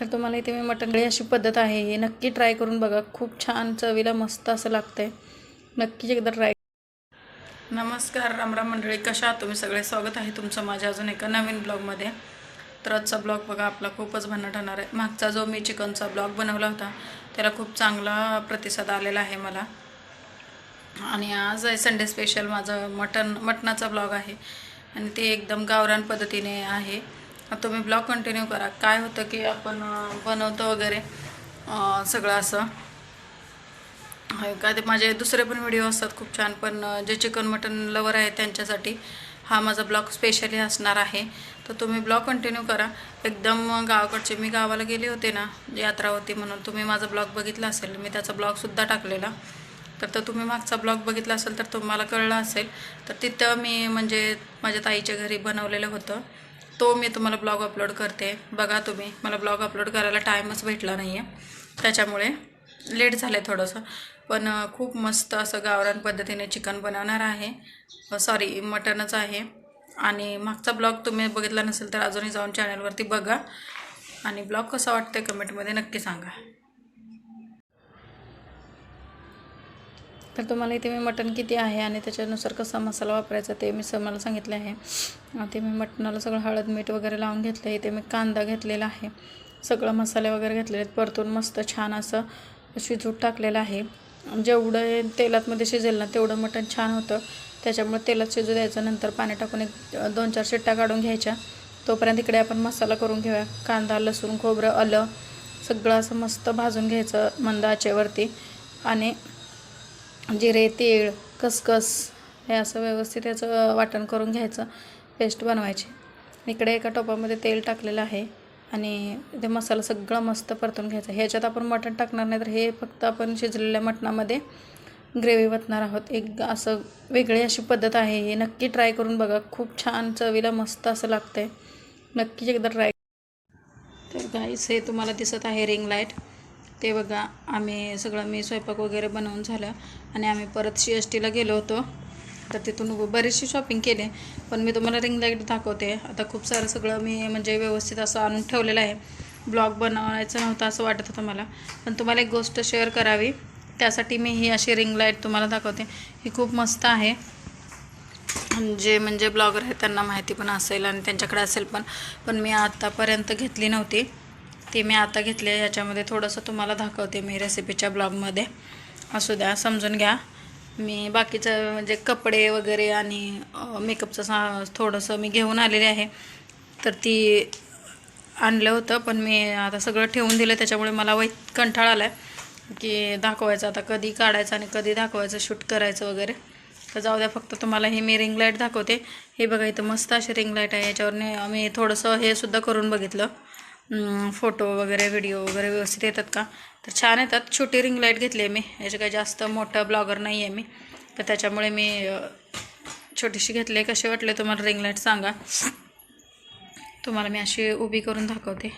तर तुम्हाला इथे मी मटण अशी पद्धत आहे. हे नक्की ट्राय करून बघा. खूप छान चवीला मस्त असं लागतंय. नक्कीच एकदा ट्राय नमस्कार रामराम मंडळी. कशा तुम्ही? सगळे स्वागत आहे तुमचं माझ्या अजून एका नवीन ब्लॉगमध्ये तर आजचा ब्लॉग बघा आपला खूपच भन्नाट होणार आहे. मागचा जो मी चिकनचा ब्लॉग बनवला होता त्याला खूप चांगला प्रतिसाद आलेला आहे मला. आणि आज आहे संडे स्पेशल माझं मटन मटणाचा ब्लॉग आहे. आणि ते एकदम गावरान पद्धतीने आहे. तुम्ही ब्लॉग कंटिन्यू करा. काय होतं की आपण बनवतो वगैरे सगळं असं. होय ते माझे दुसरे पण व्हिडिओ असतात खूप छान पण जे चिकन मटन लवर आहे त्यांच्यासाठी हा माझा ब्लॉग स्पेशली असणार आहे. तर तुम्ही ब्लॉग कंटिन्यू करा. एकदम गावाकडचे मी गावाला गेले होते ना यात्रा होती म्हणून तुम्ही माझा ब्लॉग बघितला असेल मी त्याचा ब्लॉगसुद्धा टाकलेला. तर तर तुम्ही मागचा ब्लॉग बघितला असेल तर तुम्हाला कळलं असेल. तर तिथं मी म्हणजे माझ्या ताईच्या घरी बनवलेलं होतं. तो मी तुम्हाला ब्लॉग अपलोड करते. बघा तुम्ही मला ब्लॉग अपलोड करायला टाईमच भेटला नाही आहे त्याच्यामुळे लेट झालं आहे थोडंसं. पण खूप मस्त असं गावरान पद्धतीने चिकन बनवणार आहे. सॉरी मटनच आहे. आणि मागचा ब्लॉग तुम्ही बघितला नसेल तर अजूनही जाऊन चॅनलवरती बघा. आणि ब्लॉग कसा वाटतं कमेंटमध्ये नक्की सांगा. तर तुम्हाला इथे मी मटण किती आहे आणि त्याच्यानुसार कसा मसाला वापरायचा ते मी मला सांगितलं आहे. ते मी मटणाला सगळं हळद मीठ वगैरे लावून घेतलं आहे. इथे मी कांदा घेतलेला आहे. सगळं मसाले वगैरे घेतलेले आहेत. परतून मस्त छान असं शिजूट टाकलेलं आहे. जेवढं तेलातमध्ये शिजेल ना तेवढं मटण छान होतं. त्याच्यामुळे तेलात शिजू द्यायचं. नंतर पाणी टाकून एक दोन चार शिट्ट्या काढून घ्यायच्या. तोपर्यंत इकडे आपण मसाला करून घेऊया. कांदा लसूण खोबरं आलं सगळं असं मस्त भाजून घ्यायचं मंद आचेवरती. आणि जिरे तीळ खसखस हे असं व्यवस्थित याचं वाटण करून घ्यायचं पेस्ट बनवायची. इकडे एका टोपामध्ये तेल टाकलेलं आहे आणि ते मसाला सगळं मस्त परतून घ्यायचा. ह्याच्यात आपण मटण टाकणार नाही तर हे फक्त आपण शिजलेल्या मटणामध्ये ग्रेव्ही वतणार आहोत. एक असं वेगळी अशी पद्धत आहे. हे नक्की ट्राय करून बघा. खूप छान चवीला मस्त असं लागतं आहे नक्कीच एकदा ट्राय तर गाईस हे तुम्हाला दिसत आहे रिंग लाइट. ते बघा आम्ही सगळं मी स्वयंपाक वगैरे बनवून झालं आणि आम्ही परत सी एस टीला गेलो होतो. तर तिथून बरीचशी शॉपिंग केली पण मी तुम्हाला रिंग लाइट दाखवते. आता खूप सारं सगळं मी म्हणजे व्यवस्थित असं आणून ठेवलेलं आहे. ब्लॉग बनवायचं नव्हतं असं वाटत होतं मला. पण तुम्हाला एक गोष्ट शेअर करावी. त्यासाठी मी ही अशी रिंग लाइट तुम्हाला दाखवते. ही खूप मस्त आहे. जे म्हणजे ब्लॉगर आहेत त्यांना माहिती पण असेल आणि त्यांच्याकडे असेल पण पण मी आत्तापर्यंत घेतली नव्हती. ती मी आता घेतली आहे. ह्याच्यामध्ये थोडंसं तुम्हाला दाखवते मी रेसिपीच्या ब्लॉगमध्ये असू द्या समजून घ्या. मी बाकीचं म्हणजे कपडे वगैरे आणि मेकअपचं सा थोडंसं मी घेऊन आलेले आहे. तर ती आणलं होतं पण मी आता सगळं ठेवून दिलं. त्याच्यामुळे मला वै कंठाळ आला आहे की दाखवायचं आता कधी काढायचं आणि कधी दाखवायचं शूट करायचं वगैरे. तर जाऊ द्या फक्त तुम्हाला हे मी रिंग लाइट दाखवते. हे बघा इथं मस्त अशी रिंग लाइट आहे. याच्यावरने आम्ही थोडंसं हे सुद्धा करून बघितलं. फोटो वगैरे व्हिडिओ वगैरे व्यवस्थित येतात का? तर छान येतात. छोटी रिंग लाइट घेतली आहे मी. याचे काही जास्त मोठं ब्लॉगर नाही आहे मी. तर त्याच्यामुळे मी छोटीशी घेतली आहे कसे वाटले तुम्हाला रिंग लाइट सांगा. तुम्हाला मी अशी उभी करून दाखवते.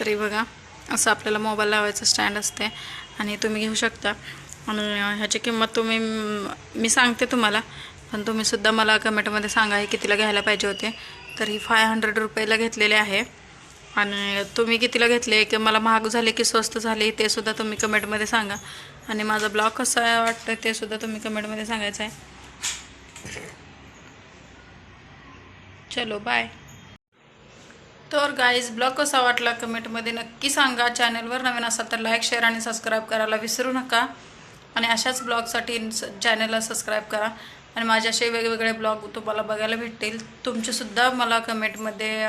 तरी बघा असं आपल्याला मोबाईल लावायचं स्टँड असते आणि तुम्ही घेऊ शकता. आणि ह्याची किंमत तुम्ही मी सांगते तुम्हाला. पण तुम्हीसुद्धा मला कमेंटमध्ये सांगा हे कितीला घ्यायला पाहिजे होते. तर ही फाय हंड्रेड रुपयाला घेतलेले आहे. आणि तुम्ही कितीला घेतले की मला महाग झाले की स्वस्त झाले ते सुद्धा तुम्ही कमेंटमध्ये सांगा. आणि माझा ब्लॉग कसा आहे वाटतं ते सुद्धा तुम्ही कमेंटमध्ये सांगायचं आहे. चलो बाय तर गाईज ब्लॉग कसा वाटला कमेंटमध्ये नक्की सांगा. चॅनलवर नवीन असाल तर लाईक शेअर आणि सबस्क्राईब करायला विसरू नका. आणि अशाच ब्लॉगसाठी चॅनलला सबस्क्राईब करा. आणि माझे असे वेगवेगळे ब्लॉग तुम्हाला बघायला भेटतील. तुमचेसुद्धा मला कमेंटमध्ये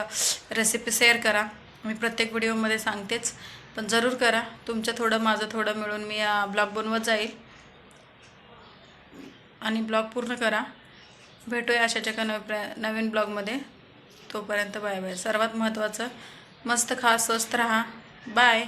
रेसिपी शेअर करा. मी प्रत्येक व्हिडिओमध्ये सांगतेच पण जरूर करा. तुमचं थोडं माझं थोडं मिळून मी ब्लॉग बनवत जाईल. आणि ब्लॉग पूर्ण करा. भेटूया अशाच एका नव नवीन ब्लॉगमध्ये. तोपर्यंत बाय बाय. सर्वात महत्त्वाचं मस्त खा स्वस्त राहा. बाय.